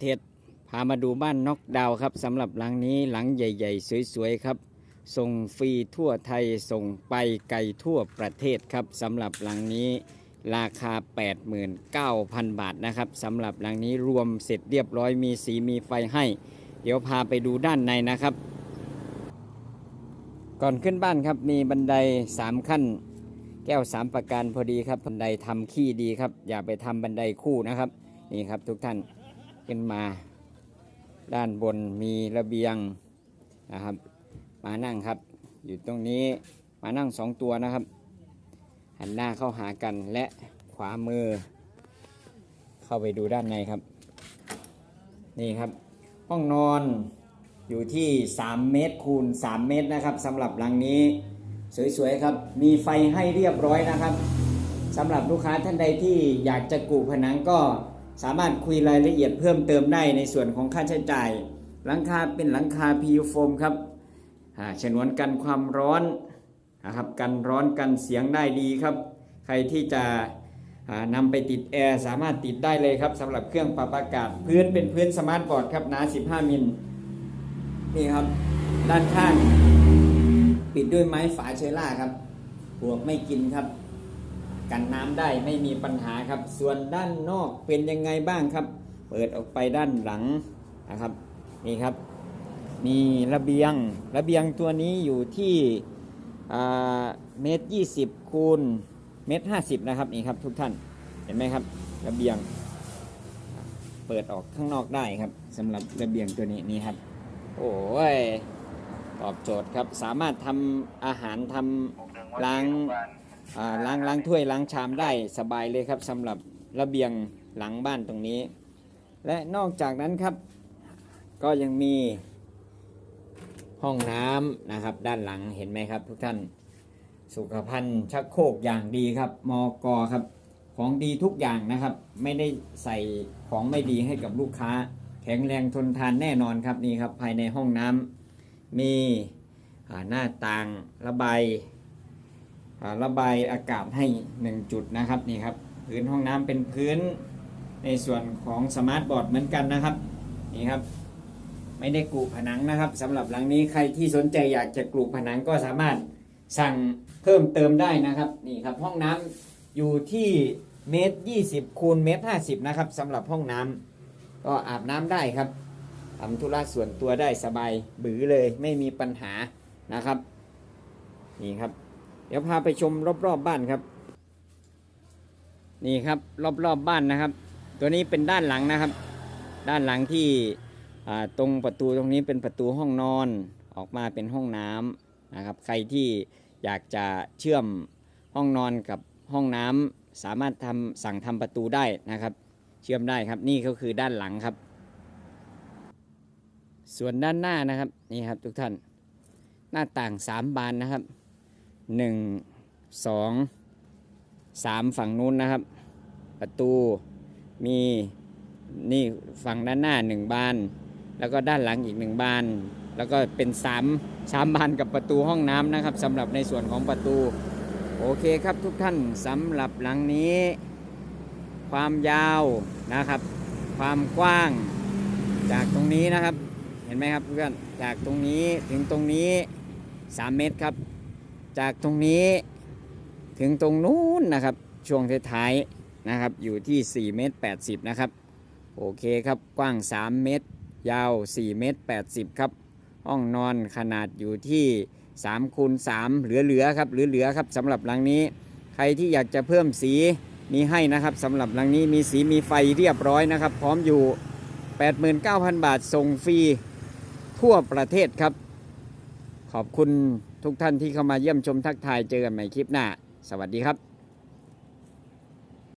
เทศพามาดูบ้านน็อกดาวครับสำหรับหลังนี้หลังใหญ่ ๆ สวยๆครับ ส่งฟรีทั่วไทยส่งไปไกลทั่วประเทศครับสำหรับหลังนี้ราคา 89,000 บาทนะครับสำหรับหลังนี้รวมเสร็จเรียบร้อยมีสีมีไฟให้ เดี๋ยวพาไปดูด้านในนะครับ ก่อนขึ้นบ้านครับมีบันได 3 ขั้น แก้ว 3 ประการพอดีครับบันไดทำขี้ดีครับ อย่าไปทำบันไดคู่นะครับนี่ครับทุกท่าน ขึ้นมา ด้านบนมีระเบียงนะครับ มานั่งครับ อยู่ตรงนี้มานั่งสองตัวนะครับ หันหน้าเข้าหากันและขวามือ เข้าไปดูด้านในครับ นี่ครับ ห้องนอนอยู่ที่ 3 เมตรคูณ 3 เมตรนะครับสำหรับหลังนี้ สวยๆครับ มีไฟให้เรียบร้อยนะครับสำหรับลูกค้าท่านใดที่อยากจะกูผนังก็ สามารถคุยรายละเอียดเพิ่มเติมได้ในส่วนของค่าใช้จ่าย หลังคาเป็นหลังคา PU โฟมครับอ่าฉนวนกันความร้อนนะครับกันร้อนกันเสียงได้ดีครับ ใครที่จะอ่านำไปติดแอร์สามารถติดได้เลยครับสำหรับเครื่องปรับอากาศ พื้นเป็นพื้นสมาร์ทบอร์ดครับหนา 15 มิลนี่ครับ ด้านข้าง ปิดด้วยไม้ฝาเชล่าครับปลวกไม่กินครับ กันน้ำได้ไม่มีปัญหาครับ ส่วนด้านนอกเป็นยังไงบ้างครับ เปิดออกไปด้านหลังนะครับนี่ครับ มีระเบียงระเบียงตัวนี้อยู่ที่เมตรยี่สิบคูณเมตรห้าสิบนะครับนี่ครับทุกท่านเห็นไหมครับ ระเบียง เปิดออกข้างนอกได้ครับสำหรับระเบียงตัวนี้นี่ครับ โอ้ยตอบโจทย์ครับสามารถทำอาหารทำล้าง อ่าล้างล้างถ้วยล้างชามได้สบายเลยครับสำหรับระเบียงหลังบ้านตรงนี้ และนอกจากนั้นครับ ก็ยังมีห้องน้ำนะครับ ด้านหลังเห็นไหมครับ ทุกท่านสุขภัณฑ์ชักโครกอย่างดีครับมอกอครับ ของดีทุกอย่างนะครับ ไม่ได้ใส่ของไม่ดีให้กับลูกค้า แข็งแรงทนทานแน่นอนครับนี่ครับ ภายในห้องน้ำมีหน้าต่างระบาย ระบายอากาศให้ 1 จุดนะครับนี่ครับพื้นห้องน้ำเป็นพื้นในส่วนของสมาร์ทบอร์ดเหมือนกันนะครับนี่ครับ ไม่ได้กรูผนังนะครับสำหรับหลังนี้ใครที่สนใจอยากจะกรูผนังก็สามารถสั่งเพิ่มเติมได้นะครับนี่ครับห้องน้ำอยู่ที่เมตร20คูณเมตร50นะครับสำหรับห้องน้ำก็อาบน้ำได้ครับทำธุระส่วนตัวได้สบายบือเลยไม่มีปัญหานะครับ นี่ครับ เดี๋ยวพาไปชมรอบๆบบ้านครับ นี่ครับรอบๆบบ้านนะครับ ตัวนี้เป็นด้านหลังนะครับ ด้านหลังที่ตรงประตูตรงนี้เป็นประตูห้องนอนออกมาเป็นห้องน้ำนะครับ ใครที่อยากจะเชื่อมห้องนอนกับห้องน้ำสามารถทำสั่งทำประตูได้นะครับ เชื่อมได้ครับนี่ก็คือด้านหลังครับ ส่วนด้านหน้านะครับนี่ครับทุกท่านหน้าต่างสามบานนะครับ หนึ่งสองสามฝั่งนู้นนะครับ ประตูมีนี่ฝั่งด้านหน้าหนึ่งบาน แล้วก็ด้านหลังอีกหนึ่งบาน แล้วก็เป็นสามสามบานกับประตูห้องน้ำนะครับสำหรับในส่วนของประตู โอเคครับทุกท่านสำหรับหลังนี้ ความยาวนะครับ ความกว้างจากตรงนี้นะครับ เห็นไหมครับเพื่อนจากตรงนี้ถึงตรงนี้ 3 เมตรครับ จากตรงนี้ถึงตรงนู้นนะครับ ช่วงท้ายๆนะครับ อยู่ที่4เมตร80 นะครับ โอเคครับ กว้าง 3 เมตร ยาว 4 เมตร 80 ครับ ห้องนอนขนาดอยู่ที่3คูณ3เหลือๆครับ เหลือๆครับสำหรับหลังนี้ ใครที่อยากจะเพิ่มสีมีให้นะครับสำหรับหลังนี้มีสีมีไฟเรียบร้อยนะครับ พร้อมอยู่ 89,000 บาทส่งฟรีทั่วประเทศครับ ขอบคุณทุกท่านที่เข้ามาเยี่ยมชมทักทายเจอกันใหม่คลิปหน้า สวัสดีครับ